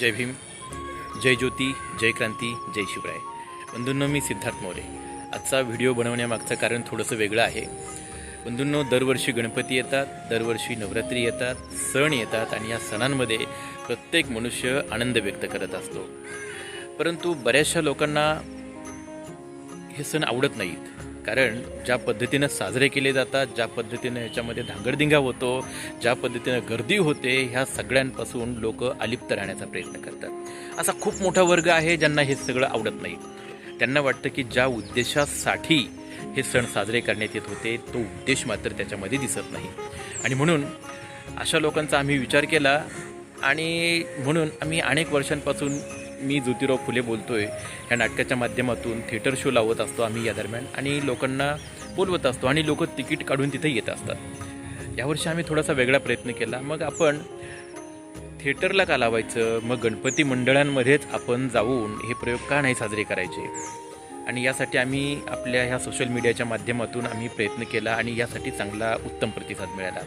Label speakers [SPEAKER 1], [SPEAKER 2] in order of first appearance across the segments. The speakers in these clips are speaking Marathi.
[SPEAKER 1] जय भीम जय ज्योती जय क्रांती जय शिवराय. बंधूंनो मी सिद्धार्थ मोरे. आजचा व्हिडिओ बनवण्यामागचं कारण थोडंसं वेगळं आहे. बंधूंनो दरवर्षी गणपती येतात दरवर्षी नवरात्री येतात सण येतात आणि या सणांमध्ये प्रत्येक मनुष्य आनंद व्यक्त करत असतो. परंतु बऱ्याचशा लोकांना हे सण आवडत नाहीत. कारण ज्या पद्धतीनं साजरे केले जातात ज्या पद्धतीनं याच्यामध्ये धांगडधिंगा होतो ज्या पद्धतीनं गर्दी होते ह्या सगळ्यांपासून लोक अलिप्त राहण्याचा प्रयत्न करतात. असा खूप मोठा वर्ग आहे ज्यांना हे सगळं आवडत नाही. त्यांना वाटतं की ज्या उद्देशासाठी हे सण साजरे करण्यात येत होते तो उद्देश मात्र त्याच्यामध्ये दिसत नाही. आणि म्हणून अशा लोकांचा आम्ही विचार केला आणि म्हणून आम्ही अनेक वर्षांपासून मी ज्योतिराव फुले बोलतो आहे ह्या नाटकाच्या माध्यमातून थिएटर शो लावत असतो आम्ही या दरम्यान आणि लोकांना बोलवत असतो आणि लोक तिकीट काढून तिथे येत असतात. यावर्षी आम्ही थोडासा वेगळा प्रयत्न केला. मग आपण थिएटरला का लावायचं? मग गणपती मंडळांमध्येच आपण जाऊन हे प्रयोग का नाही साजरे करायचे? आणि यासाठी आम्ही आपल्या ह्या सोशल मीडियाच्या माध्यमातून आम्ही प्रयत्न केला आणि यासाठी चांगला उत्तम प्रतिसाद मिळाला.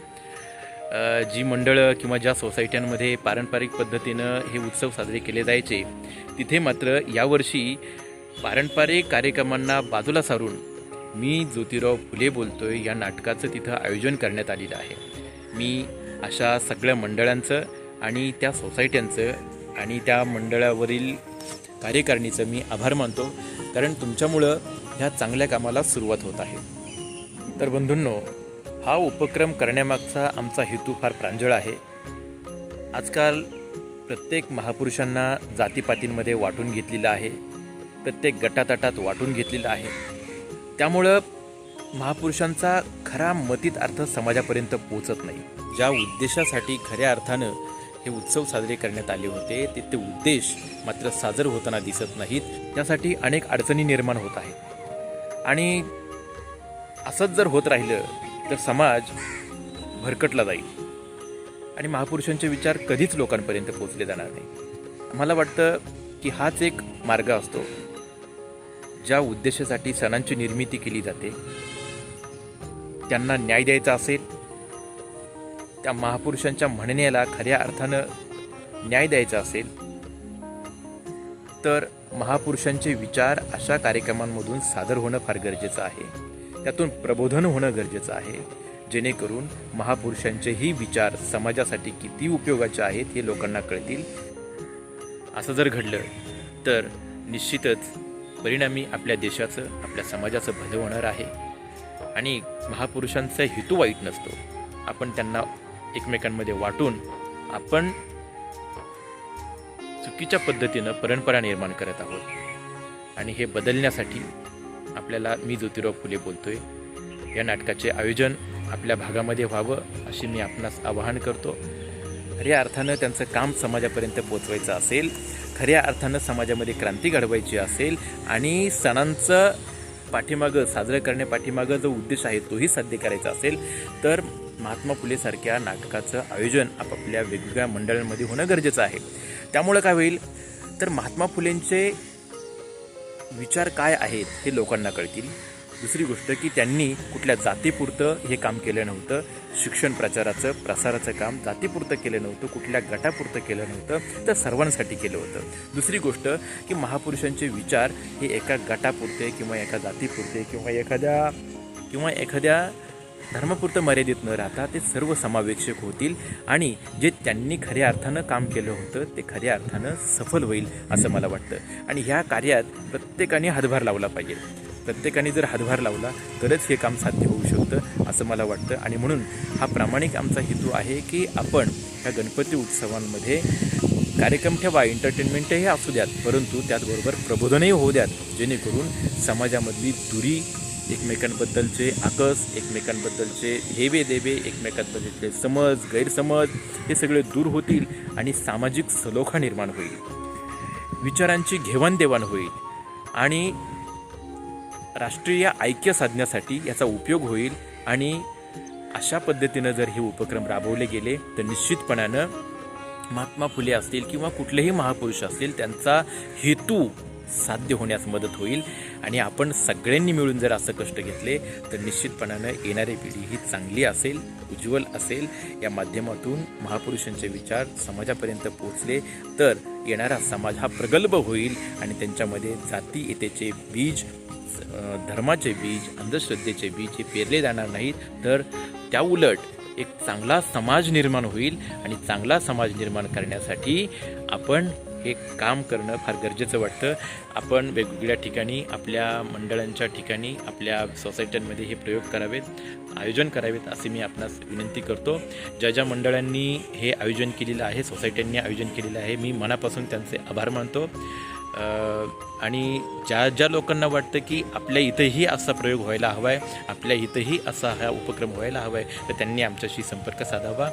[SPEAKER 1] जी मंडळं किंवा ज्या सोसायट्यांमध्ये पारंपरिक पद्धतीनं हे उत्सव साजरे केले जायचे तिथे मात्र यावर्षी पारंपरिक कार्यक्रमांना बाजूला सारून मी ज्योतिराव फुले बोलतोय या नाटकाचं तिथं आयोजन करण्यात आलेलं आहे. मी अशा सगळ्या मंडळांचं आणि त्या सोसायट्यांचं आणि त्या मंडळावरील कार्यकारिणीचं मी आभार मानतो कारण तुमच्यामुळं ह्या चांगल्या कामाला सुरुवात होत आहे. तर बंधूंनो हा उपक्रम करण्यामागचा आमचा हेतू फार प्रांजळ आहे. आजकाल प्रत्येक महापुरुषांना जातीपातींमध्ये वाटून घेतलेलं आहे. प्रत्येक गटातटात वाटून घेतलेलं आहे. त्यामुळं महापुरुषांचा खरा मतीत अर्थ समाजापर्यंत पोचत नाही. ज्या उद्देशासाठी खऱ्या अर्थानं हे उत्सव साजरे करण्यात आले होते ते ते उद्देश मात्र साजर होताना दिसत नाहीत. त्यासाठी अनेक अडचणी निर्माण होत आहेत. आणि असंच जर होत राहिलं तर समाज भरकटला जाईल. आणि महापुरुषांचे विचार कधीच लोकांपर्यंत पोचले जाणार नाही. मला वाटतं की हाच एक मार्ग असतो ज्या उद्देशासाठी सणांची निर्मिती केली जाते. त्यांना न्याय द्यायचा असेल त्या महापुरुषांच्या म्हणण्याला खऱ्या अर्थानं न्याय द्यायचा असेल तर महापुरुषांचे विचार अशा कार्यक्रमांमधून सादर होणं फार गरजेचं आहे. त्यातून प्रबोधन होणं गरजेचं आहे. जेणेकरून महापुरुषांचेही विचार समाजासाठी किती उपयोगाचे आहेत हे लोकांना कळतील. असं जर घडलं तर निश्चितच परिणामी आपल्या देशाचं आपल्या समाजाचं भलं होणार आहे. आणि महापुरुषांचा हेतू वाईट नसतो. आपण त्यांना एकमेकांमध्ये वाटून आपण चुकीच्या पद्धतीनं परंपरा निर्माण करत आहोत. आणि हे बदलण्यासाठी आपल्याला मी ज्योतिराव फुले बोलतोय. या नाटकाचे आयोजन आपल्या भागामध्ये व्हावं अशी मी आपणास आवाहन करतो. खऱ्या अर्थानं त्यांचं काम समाजापर्यंत पोचवायचं असेल खऱ्या अर्थानं समाजामध्ये क्रांती घडवायची असेल आणि सणांचं पाठीमागं साजरं करण्यापाठीमागं जो उद्देश आहे तोही साध्य करायचा असेल तर महात्मा फुलेसारख्या नाटकाचं आयोजन आपापल्या वेगवेगळ्या मंडळांमध्ये होणं गरजेचं आहे. त्यामुळं काय होईल? तर महात्मा फुलेंचे विचार काय आहेत हे लोकांना कळतील. दुसरी गोष्ट की त्यांनी कुठल्या जातीपुरतं हे काम केलं नव्हतं. शिक्षण प्रचाराचं प्रसाराचं काम जातीपुरतं केलं नव्हतं कुठल्या गटापुरतं केलं नव्हतं तर सर्वांसाठी केलं होतं. दुसरी गोष्ट की महापुरुषांचे विचार हे एका गटापुरते किंवा एका जातीपुरते किंवा एखाद्या किंवा एखाद्या धर्मापुरतं मर्यादित न राहता ते सर्व समावेशक होतील आणि जे त्यांनी खऱ्या अर्थानं काम केलं होतं ते खऱ्या अर्थानं सफल होईल असं मला वाटतं. आणि ह्या कार्यात प्रत्येकाने हातभार लावला पाहिजे. प्रत्येकाने जर हातभार लावला तरच हे काम साध्य होऊ शकतं असं मला वाटतं. आणि म्हणून हा प्रामाणिक आमचा हेतू आहे की आपण ह्या गणपती उत्सवांमध्ये कार्यक्रम ठेवा एंटरटेनमेंटही असू द्यात परंतु त्याचबरोबर प्रबोधनही होऊ द्यात जेणेकरून समाजामधली दुरी एकमेकांबद्दलचे आकस एकमेकांबद्दलचे हेवे देवे एकमेकांबद्दलचे समज गैरसमज हे सगळे दूर होतील आणि सामाजिक सलोखा निर्माण होईल. विचारांची घेवाणदेवाण होईल आणि राष्ट्रीय ऐक्य साधण्यासाठी याचा उपयोग होईल आणि अशा पद्धतीनं जर हे उपक्रम राबवले गेले तर निश्चितपणानं महात्मा फुले असतील किंवा कुठलेही महापुरुष असतील त्यांचा हेतू साध्य होण्यास मदत होईल आणि आपण सगळ्यांनी मिळून जर असं कष्ट घेतले तर निश्चितपणानं येणारी पिढी ही चांगली असेल उज्ज्वल असेल. या माध्यमातून महापुरुषांचे विचार समाजापर्यंत पोचले तर येणारा समाज हा प्रगल्भ होईल आणि त्यांच्यामध्ये जाती येतेचे बीज धर्माचे बीज अंधश्रद्धेचे बीज हे पेरले जाणार नाहीत. तर त्या उलट एक चांगला समाज निर्माण होईल आणि चांगला समाज निर्माण करण्यासाठी आपण हे काम करणं फार गरजेचं वाटतं. आपण वेगवेगळ्या ठिकाणी आपल्या मंडळांच्या ठिकाणी आपल्या सोसायट्यांमध्ये हे प्रयोग करावेत आयोजन करावेत असे मी आपणास विनंती करतो. ज्या ज्या मंडळांनी हे आयोजन केलेलं आहे सोसायट्यांनी आयोजन केलेलं आहे मी मनापासून त्यांचे आभार मानतो. आणि ज्या ज्या लोकांना वाटतं की आपल्या इथंही असा प्रयोग व्हायला हवा आहे आपल्या इथंही असा हा उपक्रम व्हायला हवा आहे तर त्यांनी आमच्याशी संपर्क साधावा.